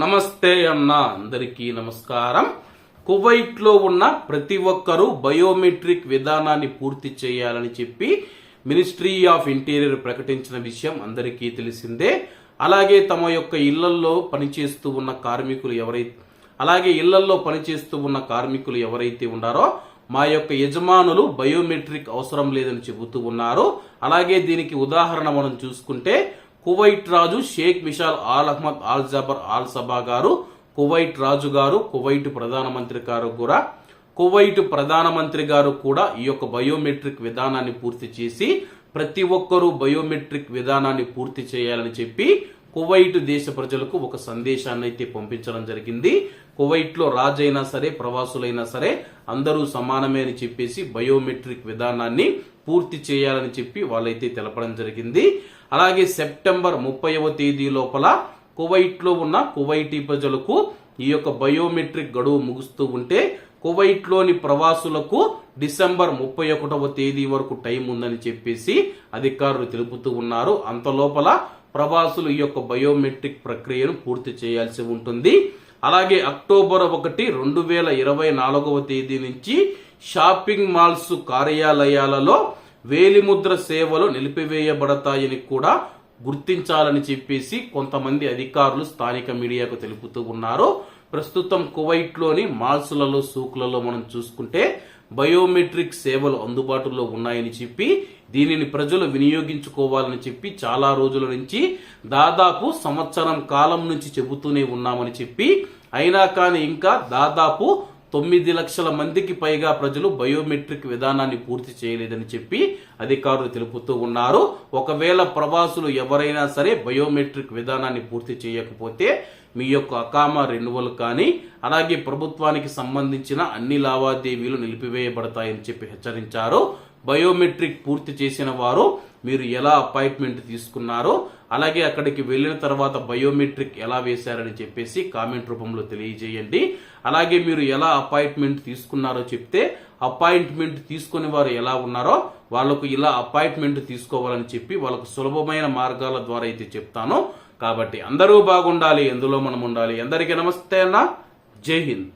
నమస్తే అన్న అందరికీ నమస్కారం. కువైట్లో ఉన్న ప్రతి ఒక్కరూ బయోమెట్రిక్ విధానాన్ని పూర్తి చేయాలని చెప్పి మినిస్ట్రీ ఆఫ్ ఇంటీరియర్ ప్రకటించిన విషయం అందరికీ తెలిసిందే. అలాగే తమ యొక్క ఇళ్ళల్లో పనిచేస్తూ ఉన్న కార్మికులు ఎవరైతే అలాగే ఇళ్ళల్లో పనిచేస్తూ ఉన్న కార్మికులు ఎవరైతే ఉన్నారో మా యొక్క యజమానులు బయోమెట్రిక్ అవసరం లేదని చెబుతూ ఉన్నారు. అలాగే దీనికి ఉదాహరణ మనం చూసుకుంటే కువైట్ రాజు Sheikh Mishal Al Ahmad Al Jaber Al Sabah గారు కువైట్ రాజు గారు కువైట్ ప్రధానమంత్రి గారు కూడా కువైట్ ప్రధానమంత్రి గారు కూడా ఈ యొక్క బయోమెట్రిక్ విధానాన్ని పూర్తి చేసి ప్రతి ఒక్కరూ బయోమెట్రిక్ విధానాన్ని పూర్తి చేయాలని చెప్పి కువైట్ దేశ ప్రజలకు ఒక సందేశాన్ని అయితే పంపించడం జరిగింది. కువైట్లో రాజైనా సరే ప్రవాసులైనా సరే అందరూ సమానమే అని చెప్పేసి బయోమెట్రిక్ విధానాన్ని పూర్తి చేయాలని చెప్పి వాళ్ళైతే తెలపడం జరిగింది. అలాగే సెప్టెంబర్ ముప్పైవ తేదీ లోపల కువైట్లో ఉన్న కువైటీ ప్రజలకు ఈ యొక్క బయోమెట్రిక్ గడువు ముగుస్తూ ఉంటే కువైట్లోని ప్రవాసులకు డిసెంబర్ ముప్పై ఒకటవ తేదీ వరకు టైం ఉందని చెప్పేసి అధికారులు తెలుపుతూ ఉన్నారు. అంత లోపల ప్రవాసులు ఈ యొక్క బయోమెట్రిక్ ప్రక్రియను పూర్తి చేయాల్సి ఉంటుంది. అలాగే అక్టోబర్ ఒకటి రెండు వేల ఇరవై నాలుగవ తేదీ నుంచి షాపింగ్ మాల్స్ కార్యాలయాలలో వేలిముద్ర సేవలు నిలిపివేయబడతాయని కూడా గుర్తించాలని చెప్పేసి కొంతమంది అధికారులు స్థానిక మీడియాకు తెలుపుతూ ఉన్నారు. ప్రస్తుతం కువైట్లోని మాల్స్లలో సూకులలో మనం చూసుకుంటే బయోమెట్రిక్ సేవలు అందుబాటులో ఉన్నాయని చెప్పి దీనిని ప్రజలు వినియోగించుకోవాలని చెప్పి చాలా రోజుల నుంచి దాదాపు సంవత్సరం కాలం నుంచి చెబుతూనే ఉన్నామని చెప్పి అయినా కానీ ఇంకా దాదాపు తొమ్మిది లక్షల మందికి పైగా ప్రజలు బయోమెట్రిక్ విధానాన్ని పూర్తి చేయలేదని చెప్పి అధికారులు తెలుపుతూ ఉన్నారు. ఒకవేళ ప్రవాసులు ఎవరైనా సరే బయోమెట్రిక్ విధానాన్ని పూర్తి చేయకపోతే మీ యొక్క అకామా రెన్యువల్ కానీ అలాగే ప్రభుత్వానికి సంబంధించిన అన్ని లావాదేవీలు నిలిపివేయబడతాయని చెప్పి హెచ్చరించారు. బయోమెట్రిక్ పూర్తి చేసిన వారు మీరు ఎలా అపాయింట్మెంట్ తీసుకున్నారో అలాగే అక్కడికి వెళ్ళిన తర్వాత బయోమెట్రిక్ ఎలా వేశారని చెప్పేసి కామెంట్ రూపంలో తెలియజేయండి. అలాగే మీరు ఎలా అపాయింట్మెంట్ తీసుకున్నారో చెప్తే అపాయింట్మెంట్ తీసుకుని వారు ఎలా ఉన్నారో వాళ్ళకు ఇలా అపాయింట్మెంట్ తీసుకోవాలని చెప్పి వాళ్ళకు సులభమైన మార్గాల ద్వారా అయితే చెప్తాను. కాబట్టి అందరూ బాగుండాలి ఎందులో మనం ఉండాలి. అందరికీ నమస్తే అన్న. జై హింద్.